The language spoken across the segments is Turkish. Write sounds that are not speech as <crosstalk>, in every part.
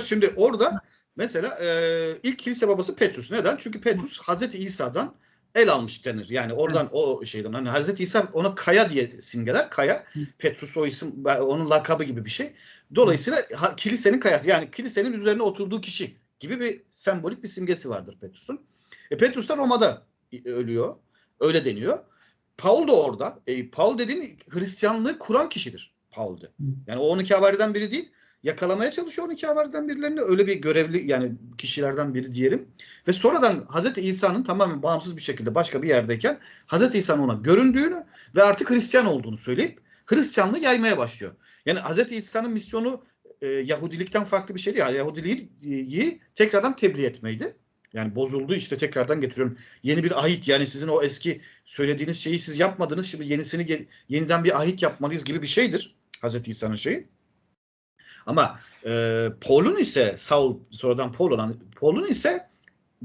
Şimdi orada mesela e, ilk kilise babası Petrus. Neden? Çünkü Petrus Hazreti İsa'dan el almış denir. Yani oradan o şeyden hani Hazreti İsa ona kaya diye simgeler. Kaya Petrus o isim onun lakabı gibi bir şey. Dolayısıyla ha, kilisenin kayası yani kilisenin üzerine oturduğu kişi gibi bir sembolik bir simgesi vardır Petrus'un. E, Petrus da Roma'da ölüyor. Öyle deniyor. Paul da orada. E, Paul dediğin Hristiyanlığı kuran kişidir. Paul de. Yani o 12 havariden biri değil. Yakalamaya çalışıyor 12 havariden birilerini. Öyle bir görevli yani kişilerden biri diyelim. Ve sonradan Hazreti İsa'nın tamamen bağımsız bir şekilde başka bir yerdeyken Hazreti İsa'nın ona göründüğünü ve artık Hristiyan olduğunu söyleyip Hristiyanlığı yaymaya başlıyor. Yani Hazreti İsa'nın misyonu e, Yahudilikten farklı bir şey değil. Yahudiliği tekrardan tebliğ etmeydi. Yani bozuldu işte tekrardan getiriyorum. Yeni bir ahit yani sizin o eski söylediğiniz şeyi siz yapmadınız. Şimdi yenisini yeniden bir ahit yapmalıyız gibi bir şeydir. Hazreti İsa'nın şeyi. Ama e, Paul'un ise Saul sonradan Paul olan Paul'un ise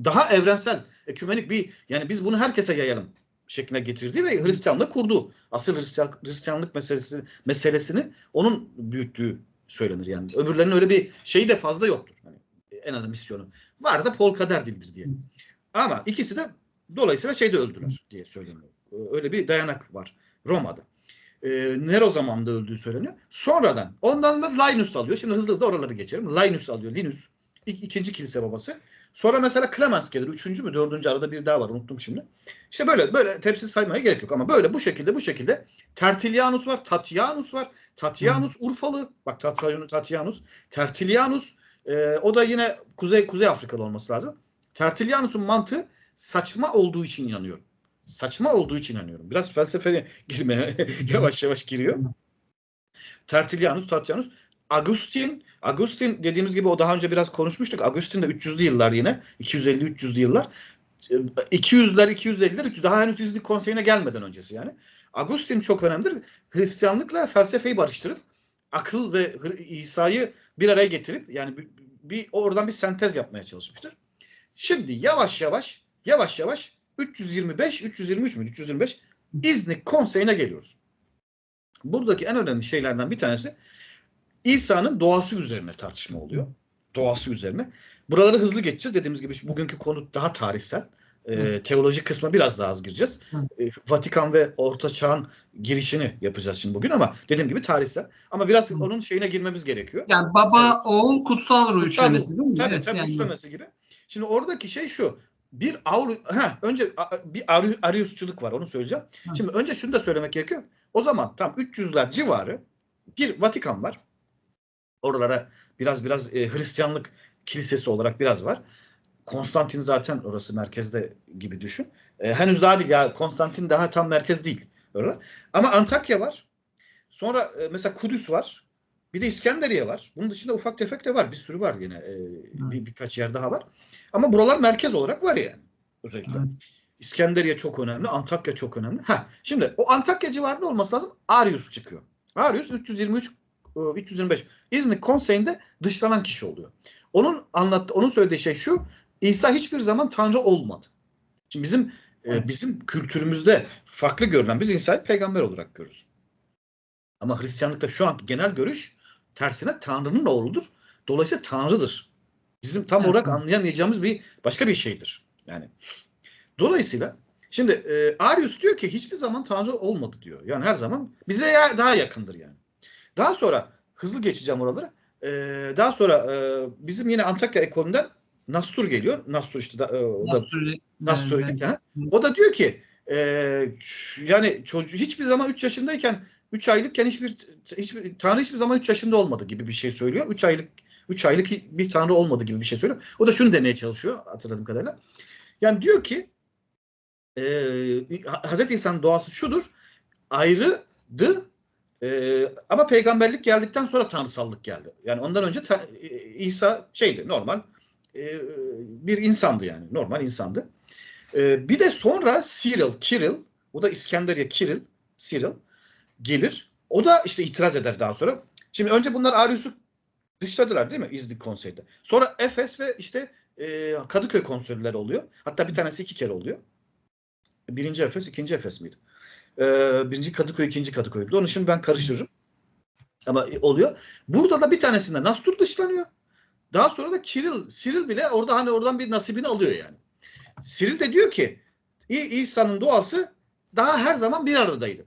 daha evrensel, ekümenik bir yani biz bunu herkese yayalım şekline getirdi ve Hristiyanlığı kurdu. Asıl Hristiyan, Hristiyanlık meselesi meselesini onun büyüttüğü söylenir yani. Öbürlerinin öyle bir şeyi de fazla yoktur. Yani en azından misyonu. Var da Paul kader dildir diye. Ama ikisi de dolayısıyla şeyde öldüler diye söyleniyor. Öyle bir dayanak var Roma'da. E, Nero zamanında öldüğü söyleniyor. Sonradan ondan da Linus alıyor. Şimdi hızlı hızlı oraları geçelim. Linus alıyor. Linus. İk, ikinci kilise babası. Sonra mesela Clemens gelir. Üçüncü mü dördüncü arada bir daha var. Unuttum şimdi. İşte böyle böyle tepsi saymaya gerek yok ama böyle bu şekilde bu şekilde Tertilianus var. Tatianus var. Tatianus Urfalı. Bak Tatianus, Tatianus. Tertilianus e, o da yine Kuzey Kuzey Afrikalı olması lazım. Tertilianus'un mantığı saçma olduğu için inanıyorum. Saçma olduğu için inanıyorum. Biraz felsefeye <laughs> girmeye yavaş yavaş giriyor. Tertilianus, Tatianus, Agustin, Agustin dediğimiz gibi o daha önce biraz konuşmuştuk. Agustin de 300'lü yıllar yine. 250-300'lü yıllar. 200'ler, 250'ler, 300 daha henüz fizik konseyine gelmeden öncesi yani. Agustin çok önemlidir. Hristiyanlıkla felsefeyi barıştırıp akıl ve İsa'yı bir araya getirip yani bir, bir oradan bir sentez yapmaya çalışmıştır. Şimdi yavaş yavaş yavaş yavaş 325 323 mü 325 İznik konseyine geliyoruz. Buradaki en önemli şeylerden bir tanesi İsa'nın doğası üzerine tartışma oluyor. Doğası üzerine. Buraları hızlı geçeceğiz. Dediğimiz gibi bugünkü konu daha tarihsel. Ee, teolojik kısma biraz daha az gireceğiz. Ee, Vatikan ve Orta Çağ'ın girişini yapacağız şimdi bugün ama dediğim gibi tarihsel. Ama biraz Hı. onun şeyine girmemiz gerekiyor. Yani baba, evet. oğul, kutsal ruh üçlemesi değil mi? Tabii evet, tabii yani. üçlemesi gibi. Şimdi oradaki şey şu. Bir Avru, ha önce bir Ariusçuluk var onu söyleyeceğim. Hı. Şimdi önce şunu da söylemek gerekiyor. O zaman tam 300'ler civarı bir Vatikan var. Oralara biraz biraz e, Hristiyanlık kilisesi olarak biraz var. Konstantin zaten orası merkezde gibi düşün. E, henüz daha değil ya Konstantin daha tam merkez değil. Öyle. Ama Antakya var. Sonra e, mesela Kudüs var. Bir de İskenderiye var. Bunun dışında ufak tefek de var. Bir sürü var yine. E, bir, birkaç yer daha var. Ama buralar merkez olarak var yani. Özellikle. Evet. İskenderiye çok önemli. Antakya çok önemli. Ha, şimdi o Antakya civarında olması lazım. Arius çıkıyor. Arius 323 325 İznik konseyinde dışlanan kişi oluyor. Onun anlattı, onun söylediği şey şu. İsa hiçbir zaman Tanrı olmadı. Şimdi bizim evet. e, bizim kültürümüzde farklı görülen biz İsa'yı peygamber olarak görürüz. Ama Hristiyanlıkta şu an genel görüş tersine Tanrı'nın oğludur. Dolayısıyla Tanrı'dır. Bizim tam olarak anlayamayacağımız bir başka bir şeydir. Yani dolayısıyla şimdi e, Arius diyor ki hiçbir zaman Tanrı olmadı diyor. Yani her zaman bize ya, daha yakındır yani. Daha sonra hızlı geçeceğim oraları. Ee, daha sonra e, bizim yine Antakya ekolünden Nastur geliyor. Nastur işte da, e, o da Nastur. Evet. Ha. O da diyor ki e, yani çocuğu hiçbir zaman 3 yaşındayken 3 aylıkken hiçbir hiçbir tanrı hiçbir zaman 3 yaşında olmadı gibi bir şey söylüyor. 3 aylık 3 aylık bir tanrı olmadı gibi bir şey söylüyor. O da şunu demeye çalışıyor hatırladığım kadarıyla. Yani diyor ki e, Hazreti İsa'nın doğası şudur. Ayrıdı ee, ama peygamberlik geldikten sonra tanrısallık geldi. Yani ondan önce ta, İsa şeydi normal e, bir insandı yani normal insandı. E, bir de sonra Cyril, Kiril, o da İskenderiye Kiril, Cyril gelir. O da işte itiraz eder daha sonra. Şimdi önce bunlar Arius'u dışladılar değil mi İznik konseyde. Sonra Efes ve işte e, Kadıköy konsülleri oluyor. Hatta bir tanesi iki kere oluyor. Birinci Efes, ikinci Efes miydi? Ee, birinci Kadıköy, ikinci Kadıköy'dü. Onun için ben karıştırırım. Ama oluyor. Burada da bir tanesinde Nastur dışlanıyor. Daha sonra da Kiril, Siril bile orada hani oradan bir nasibini alıyor yani. Siril de diyor ki İsa'nın doğası daha her zaman bir aradaydı.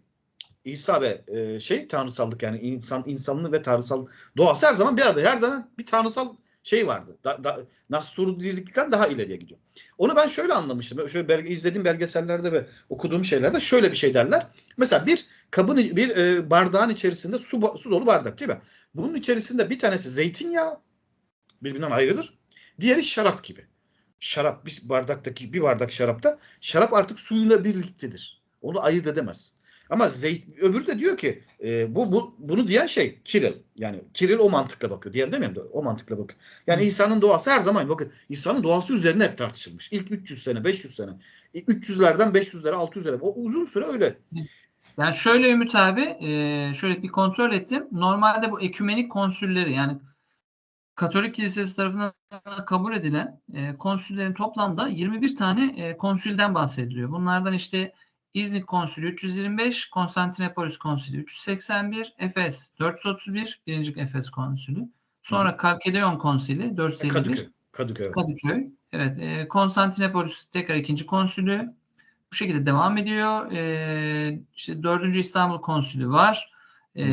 İsa ve e, şey tanrısallık yani insan insanlığı ve tanrısal doğası her zaman bir arada. Her zaman bir tanrısal şey vardı. Da, da, Nasurilikten daha ileriye gidiyor. Onu ben şöyle anlamıştım. Şöyle belge, izlediğim belgesellerde ve okuduğum şeylerde şöyle bir şey derler. Mesela bir kabın bir e, bardağın içerisinde su su dolu bardak değil mi? Bunun içerisinde bir tanesi zeytinyağı birbirinden ayrıdır. Diğeri şarap gibi. Şarap bir bardaktaki bir bardak şarapta şarap artık suyla birliktedir. Onu ayırt edemez. Ama zeyt, öbürü de diyor ki e, bu, bu bunu diyen şey Kiril. Yani Kiril o mantıkla bakıyor. Diğer demeyeyim de o mantıkla bakıyor. Yani İsa'nın doğası her zaman bakın İsa'nın doğası üzerine hep tartışılmış. İlk 300 sene, 500 sene. 300'lerden 500'lere, 600'lere. O uzun süre öyle. Yani şöyle Ümit abi, e, şöyle bir kontrol ettim. Normalde bu ekümenik konsülleri yani Katolik Kilisesi tarafından kabul edilen e, konsüllerin toplamda 21 tane e, konsülden bahsediliyor. Bunlardan işte İznik Konsülü 325, Konstantinopolis Konsülü 381, Efes 431, 1. Efes Konsülü. Sonra Kalkedeon Konsili 451. Kadıköy. Kadıköy. evet. Kadıköy. Evet. E, Konstantinopolis tekrar ikinci konsülü. Bu şekilde devam ediyor. E, işte 4. İstanbul konsülü var. E,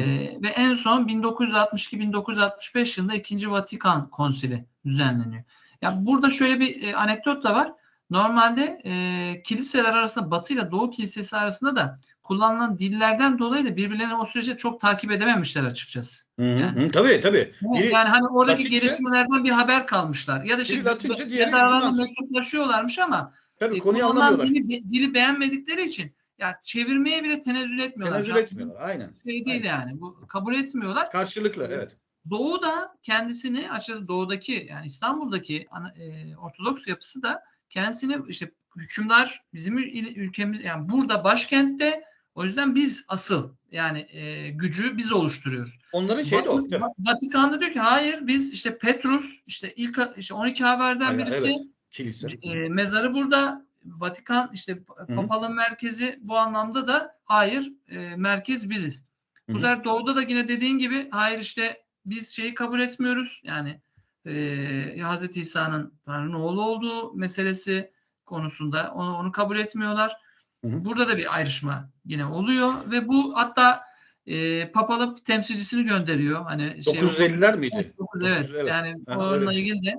ve en son 1962-1965 yılında 2. Vatikan konsili düzenleniyor. Ya burada şöyle bir e, anekdot da var. Normalde e, kiliseler arasında Batı ile Doğu kilisesi arasında da kullanılan dillerden dolayı da birbirlerini o sürece çok takip edememişler açıkçası. Hı hı, Yani- hı, tabii tabii. Biri- yani hani oradaki Latince- gelişmelerden bir haber kalmışlar. Ya da işte Latince, diğeri aralarında mektuplaşıyorlarmış ama tabii e, konuyu anlamıyorlar. dili, dili beğenmedikleri için ya çevirmeye bile tenezzül etmiyorlar. Tenezzül Yani etmiyorlar. Aynen. Şey değil yani. Bu kabul etmiyorlar. Karşılıklı evet. Doğu da kendisini açıkçası doğudaki yani İstanbul'daki e, Ortodoks yapısı da kendisini işte hükümdar bizim ül- ülkemiz yani burada başkentte o yüzden biz asıl yani e, gücü biz oluşturuyoruz. Onların şeyi de o. Vatikan'da diyor ki hayır biz işte Petrus işte ilk işte 12 haberden Hayır, birisi evet. Kilise. e, mezarı burada Vatikan işte papalın merkezi bu anlamda da hayır e, merkez biziz. Bu sefer doğuda da yine dediğin gibi hayır işte biz şeyi kabul etmiyoruz. Yani e, Hazreti İsa'nın Tanrı'nın oğlu olduğu meselesi konusunda onu, onu kabul etmiyorlar. Hı hı. Burada da bir ayrışma yine oluyor ve bu hatta e, papalık temsilcisini gönderiyor. Hani şey, 950'ler miydi? 9, evet. 900, evet. Yani Ha, onunla şey. ilgili de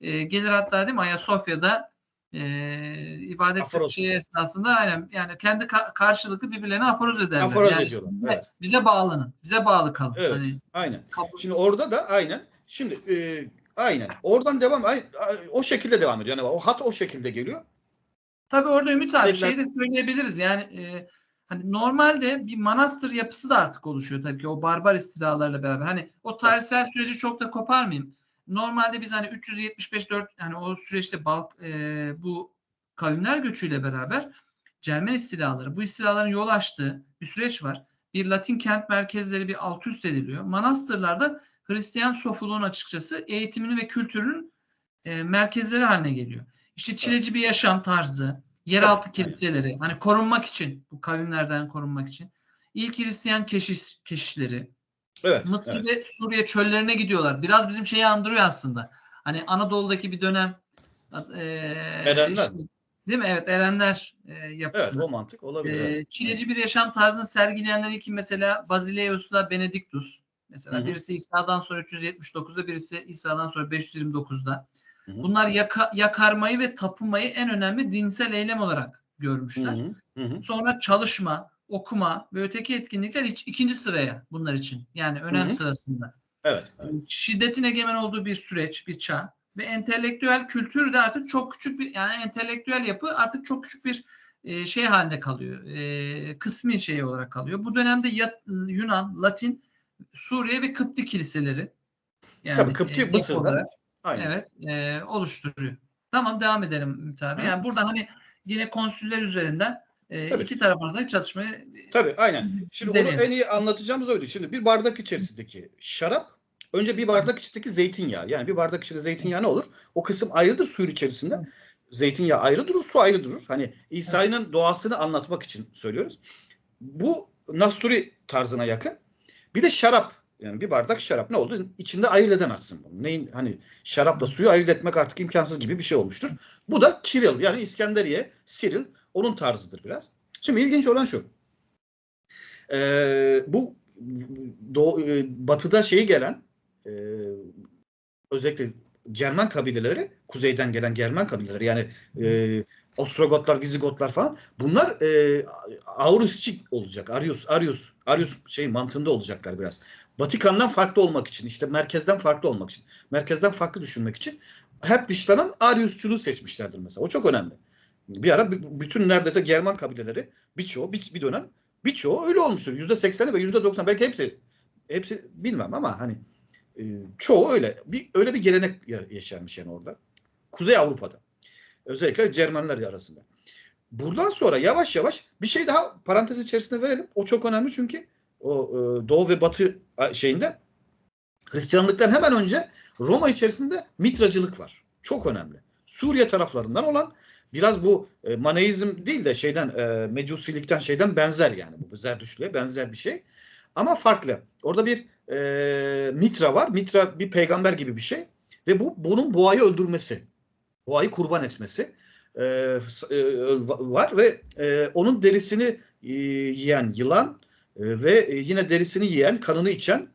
e, gelir hatta değil mi Ayasofya'da e, ibadet Aforoz. şeyi esnasında aynen yani kendi ka- karşılıklı birbirlerine aforoz ederler. Aforoz yani ediyorlar, Bize, evet. bize bağlanın. Bize bağlı kalın. Evet. Hani, Aynen. kabul- Şimdi orada da aynen. Şimdi e, aynen. Oradan devam o şekilde devam ediyor. Yani o hat o şekilde geliyor. Tabii orada Ümit abi Sevgiler- şey de söyleyebiliriz. Yani e, hani normalde bir manastır yapısı da artık oluşuyor tabii ki o barbar istilalarla beraber. Hani o tarihsel süreci çok da koparmayayım. Normalde biz hani 375 4 hani o süreçte Balk e, bu kavimler göçüyle beraber Cermen istilaları, bu istilaların yol açtığı bir süreç var. Bir Latin kent merkezleri bir alt üst ediliyor. Manastırlarda Hristiyan sofuluğun açıkçası eğitimini ve kültürünün e, merkezleri haline geliyor. İşte çileci bir yaşam tarzı, yeraltı kiliseleri, hani korunmak için, bu kavimlerden korunmak için. İlk Hristiyan keşiş, keşişleri, Evet. Mısır evet. ve Suriye çöllerine gidiyorlar. Biraz bizim şeyi andırıyor aslında. Hani Anadolu'daki bir dönem e, Erenler. işte, değil mi? Evet, Erenler e, Evet, yapısını. o mantık olabilir. Evet. çileci bir yaşam tarzını sergileyenler ilk mesela Basileus'la Benedictus. Mesela Hı hı. birisi İsa'dan sonra 379'da, birisi İsa'dan sonra 529'da. Hı hı. Bunlar yaka- yakarmayı ve tapınmayı en önemli dinsel eylem olarak görmüşler. hı, hı hı. Sonra çalışma, okuma ve öteki etkinlikler iç- ikinci sıraya bunlar için. Yani önem Hı hı. sırasında. Evet. evet. Şiddetin egemen olduğu bir süreç, bir çağ ve entelektüel kültür de artık çok küçük bir yani entelektüel yapı artık çok küçük bir e, şey halinde kalıyor. E, kısmi şey olarak kalıyor. Bu dönemde ya, Yunan, Latin, Suriye ve Kıpti kiliseleri yani Tabii Kıpti yapı Mısır'da. olarak, Aynen. evet e, oluşturuyor. Tamam devam edelim Ümit abi. Hı. Yani burada hani yine konsüller üzerinden e, Tabii. iki taraf arasındaki çatışmayı Tabii aynen. Şimdi onu Deneyelim. en iyi anlatacağımız oydu. Şimdi bir bardak içerisindeki şarap önce bir bardak içindeki zeytinyağı. Yani bir bardak içinde zeytinyağı ne olur? O kısım ayrıdır suyun içerisinde. Zeytinyağı ayrı durur, su ayrı durur. Hani İsa'nın doğasını anlatmak için söylüyoruz. Bu Nasturi tarzına yakın. Bir de şarap Yani bir bardak şarap ne oldu? İçinde ayırt edemezsin bunu. Neyin hani şarapla suyu ayırt etmek artık imkansız gibi bir şey olmuştur. Bu da Kiril yani İskenderiye, Siril onun tarzıdır biraz. Şimdi ilginç olan şu. Ee, bu doğu, e, batıda şeyi gelen e, özellikle Cermen kabileleri, kuzeyden gelen Germen kabileleri yani e, Ostrogotlar, Vizigotlar falan bunlar e, Aurusçi olacak. Arius, Arius, Arius şey mantığında olacaklar biraz. Vatikan'dan farklı olmak için, işte merkezden farklı olmak için, merkezden farklı düşünmek için hep dışlanan Ariusçuluğu seçmişlerdir mesela. O çok önemli. Bir ara bütün neredeyse German kabileleri birçoğu bir, bir dönem birçoğu öyle olmuştur. Yüzde sekseni ve yüzde doksan belki hepsi hepsi bilmem ama hani e, çoğu öyle. Bir öyle bir gelenek ya- yaşanmış yani orada. Kuzey Avrupa'da. Özellikle Cermenler arasında. Buradan sonra yavaş yavaş bir şey daha parantez içerisinde verelim. O çok önemli çünkü o e, Doğu ve Batı şeyinde Hristiyanlıktan hemen önce Roma içerisinde mitracılık var. Çok önemli. Suriye taraflarından olan biraz bu e, Maneizm değil de şeyden e, Mecusilikten şeyden benzer yani bu Zerdüştlüğe benzer bir şey. Ama farklı. Orada bir e, Mitra var. Mitra bir peygamber gibi bir şey ve bu bunun boğayı öldürmesi, boğayı kurban etmesi e, e, var ve e, onun derisini e, yiyen yılan ve yine derisini yiyen, kanını içen,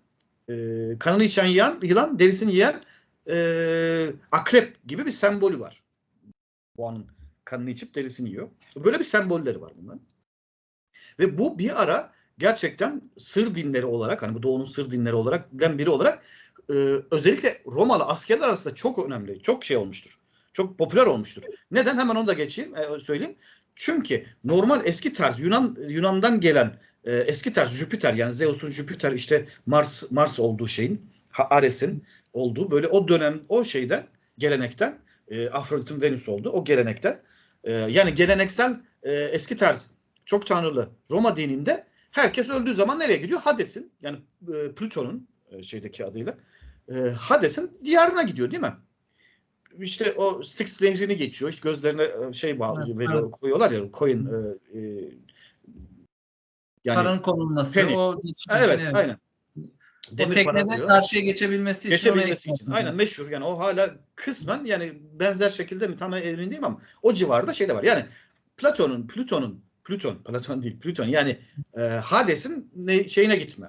kanını içen yiyen, yılan, derisini yiyen akrep gibi bir sembolü var. Boğanın kanını içip derisini yiyor. Böyle bir sembolleri var bunların. Ve bu bir ara gerçekten sır dinleri olarak hani bu doğunun sır dinleri olarak den biri olarak özellikle Romalı askerler arasında çok önemli, çok şey olmuştur. Çok popüler olmuştur. Neden? Hemen onu da geçeyim, e, söyleyeyim. Çünkü normal eski tarz Yunan Yunan'dan gelen e, eski tarz Jüpiter yani Zeus'un Jüpiter işte Mars Mars olduğu şeyin Ares'in olduğu böyle o dönem o şeyden gelenekten e, Afrodit'in Venüs olduğu o gelenekten e, yani geleneksel e, eski tarz çok tanrılı Roma dininde herkes öldüğü zaman nereye gidiyor? Hades'in yani e, Plüton'un e, şeydeki adıyla e, Hades'in diyarına gidiyor değil mi? İşte o Styx nehrini geçiyor. İşte gözlerine e, şey bağlı Evet, veriyor, evet. koyuyorlar ya koyun e, e, yani Paranın konulması, Penny. o evet evet. aynen. Demir para teknede diyor. karşıya geçebilmesi için Geçebilmesi için. Aynen meşhur. Yani o hala kısmen yani benzer şekilde mi tam emin değilim ama o civarda şey de var. Yani Platon'un Plüton'un Plüton, Platon değil Plüton yani e, Hades'in ne, şeyine gitme.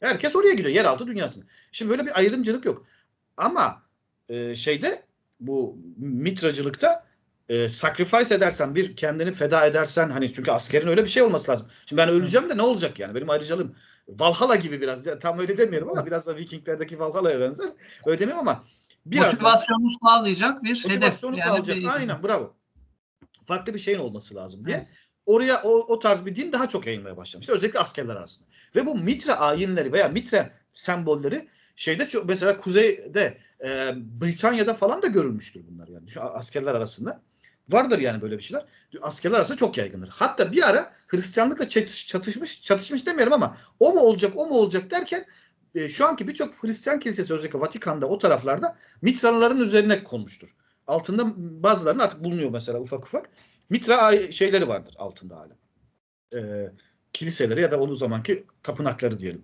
Herkes oraya gidiyor. Yeraltı dünyasına. Şimdi böyle bir ayrımcılık yok. Ama e, şeyde bu mitracılıkta e, sacrifice edersen bir kendini feda edersen hani çünkü askerin öyle bir şey olması lazım. Şimdi ben öleceğim de ne olacak yani? Benim ayrıcalığım Valhalla gibi biraz. Tam öyle demiyorum ama biraz da Vikinglerdeki Valhalla'ya benzer. Öyle demiyorum ama biraz motivasyonunu sağlayacak bir hedef. motivasyonu Yani sağlayacak. bir- Aynen bravo. Farklı bir şeyin olması lazım diye. Evet. Oraya o, o tarz bir din daha çok yayılmaya başlamıştı. Özellikle askerler arasında. Ve bu mitra ayinleri veya mitra sembolleri şeyde çok mesela kuzeyde e, Britanya'da falan da görülmüştür bunlar yani şu askerler arasında. Vardır yani böyle bir şeyler. Askerler arasında çok yaygındır. Hatta bir ara Hristiyanlıkla çatış, çatışmış, çatışmış demiyorum ama o mu olacak, o mu olacak derken e, şu anki birçok Hristiyan kilisesi özellikle Vatikan'da o taraflarda mitraların üzerine konmuştur. Altında bazılarının artık bulunuyor mesela ufak ufak. Mitra şeyleri vardır altında hala. E, kiliseleri ya da onun zamanki tapınakları diyelim.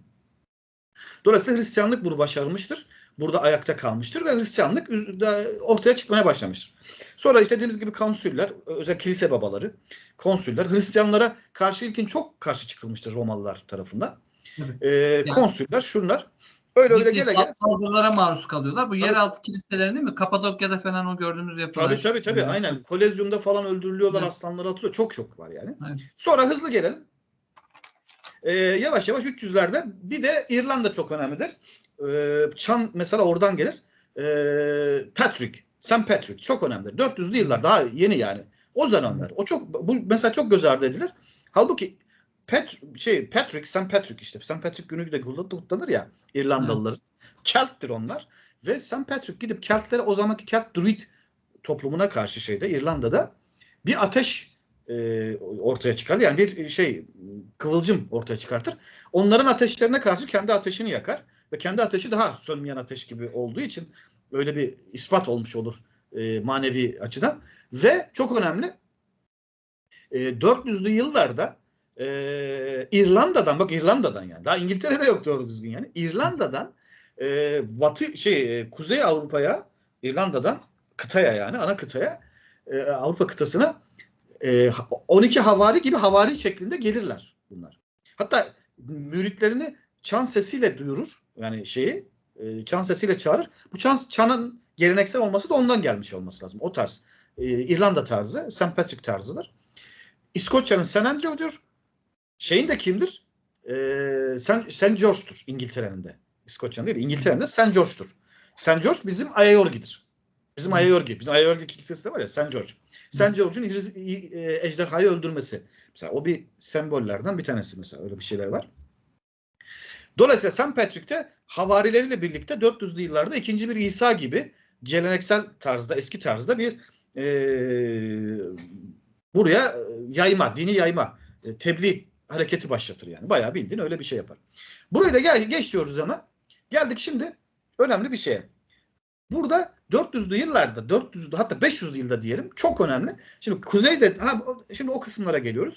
Dolayısıyla Hristiyanlık bunu başarmıştır. Burada ayakta kalmıştır ve Hristiyanlık ortaya çıkmaya başlamıştır. Sonra işte dediğimiz gibi konsüller, özel kilise babaları, konsüller Hristiyanlara karşı ilkin çok karşı çıkılmıştır Romalılar tarafından. Ee, konsüller şunlar. Öyle öyle gele gele. saldırılara maruz kalıyorlar. Bu Tabii. yeraltı kiliselerin değil mi? Kapadokya'da falan o gördüğümüz yapılar. Tabii tabii tabii Evet. aynen. Kolezyumda falan öldürülüyorlar Evet. aslanları atılıyor. Çok çok var yani. Evet. Sonra hızlı gelelim. Ee, yavaş yavaş 300'lerde bir de İrlanda çok önemlidir. Ee, Çan mesela oradan gelir. Ee, Patrick, St. Patrick çok önemlidir. 400'lü yıllar daha yeni yani. O zamanlar. O çok bu mesela çok göz ardı edilir. Halbuki Pat, şey Patrick, St. Patrick işte. St. Patrick günü de kutlanır ya İrlandalıların. Kelt'tir onlar. Ve St. Patrick gidip Keltlere o zamanki Kelt Druid toplumuna karşı şeyde İrlanda'da bir ateş e, ortaya çıkar. Yani bir şey kıvılcım ortaya çıkartır. Onların ateşlerine karşı kendi ateşini yakar ve kendi ateşi daha sönmeyen ateş gibi olduğu için öyle bir ispat olmuş olur e, manevi açıdan. Ve çok önemli e, 400'lü yıllarda e, İrlanda'dan bak İrlanda'dan yani daha İngiltere'de yok doğru düzgün yani İrlanda'dan e, Batı şey e, Kuzey Avrupa'ya İrlanda'dan kıtaya yani ana kıtaya e, Avrupa kıtasına e, 12 havari gibi havari şeklinde gelirler bunlar. Hatta müritlerini çan sesiyle duyurur. Yani şeyi e, çan sesiyle çağırır. Bu çan çanın geleneksel olması da ondan gelmiş olması lazım. O tarz. E, İrlanda tarzı, St. Patrick tarzıdır. İskoçya'nın St. Andrew'dur. Şeyin de kimdir? E, St. George'dur İngiltere'nin de. İskoçya'nın değil, İngiltere'nin de St. George'dur. St. George bizim Ayayorgi'dir. Bizim Ayayorgi. Bizim Ayayorgi kilisesi de var ya St. George. St. George'un e, ejderhayı öldürmesi. Mesela o bir sembollerden bir tanesi mesela. Öyle bir şeyler var. Dolayısıyla St. Patrick'te havarileriyle birlikte 400'lü yıllarda ikinci bir İsa gibi geleneksel tarzda, eski tarzda bir e, buraya e, yayma, dini yayma, e, tebliğ hareketi başlatır yani. Bayağı bildiğin öyle bir şey yapar. Burayı da gel, geç diyoruz hemen. Geldik şimdi önemli bir şeye. Burada 400'lü yıllarda, 400'lü hatta 500'lü yılda diyelim çok önemli. Şimdi kuzeyde, ha, şimdi o kısımlara geliyoruz.